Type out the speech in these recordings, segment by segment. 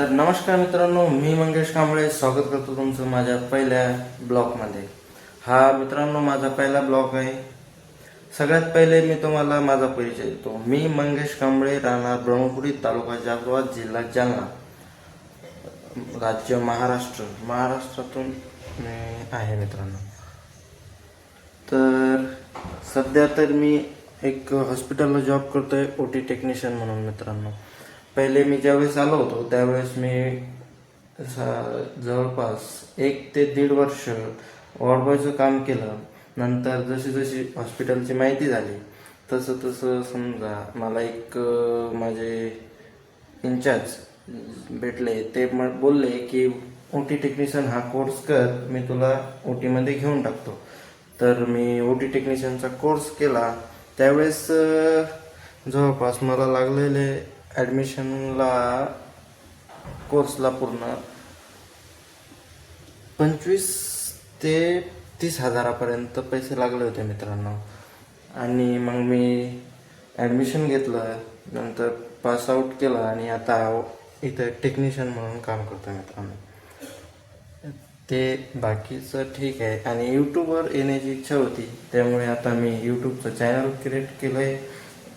तर नमस्कार मित्रांनो मी मंगेश कांबळे स्वागत करतो तुमचं माझ्या पहिल्या ब्लॉगमध्ये. हा मित्रांनो माझा पहिला ब्लॉग आहे. सगळ्यात पहिले मी तुम्हाला माझा परिचय देतो. मी मंगेश कांबळे राहणार ब्रह्मपुरी तालुका जाफराबाद जिल्हा जालना राज्य महाराष्ट्र. महाराष्ट्रातून मी आहे मित्रांनो. तर सध्या तर मी एक हॉस्पिटलला जॉब करतोय ओ टी टेक्निशियन म्हणून मित्रांनो. पहिले मी ज्यावेळेस आलो होतो त्यावेळेस मी जवळपास एक ते दीड वर्ष वॉर्डबॉयचं काम केलं. नंतर जशी जशी हॉस्पिटलची माहिती झाली तसं तसं समजा मला एक माझे इन्चार्ज भेटले. ते मग बोलले की ओ टी टेक्निशियन हा कोर्स कर. मी तुला ओ टीमध्ये घेऊन टाकतो. तर मी ओ टी टेक्निशियनचा कोर्स केला. त्यावेळेस जवळपास मला लागलेले ॲडमिशनला कोर्सला पूर्ण पंचवीस ते तीस हजारापर्यंत पैसे लागले होते मित्रांनो. आणि मग मी ॲडमिशन घेतलं नंतर पास आऊट केलं आणि आता इथं टेक्निशियन म्हणून काम करतो मित्रांनो. ते बाकीचं ठीक आहे. आणि यूट्यूबवर येण्याची इच्छा होती त्यामुळे आता मी यूट्यूबचं चॅनल क्रिएट केलं आहे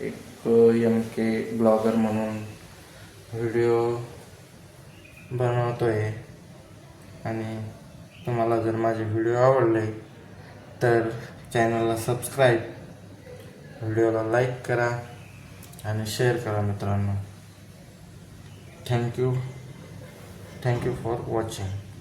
एक एम के ब्लॉगर म्हणून व्हिडिओ बनवतो आहे आणि तुम्हाला जर माझे व्हिडिओ आवडले तर चॅनलला सबस्क्राईब व्हिडिओला लाईक करा आणि शेअर करा मित्रांनो. Thank you. Thank you for watching.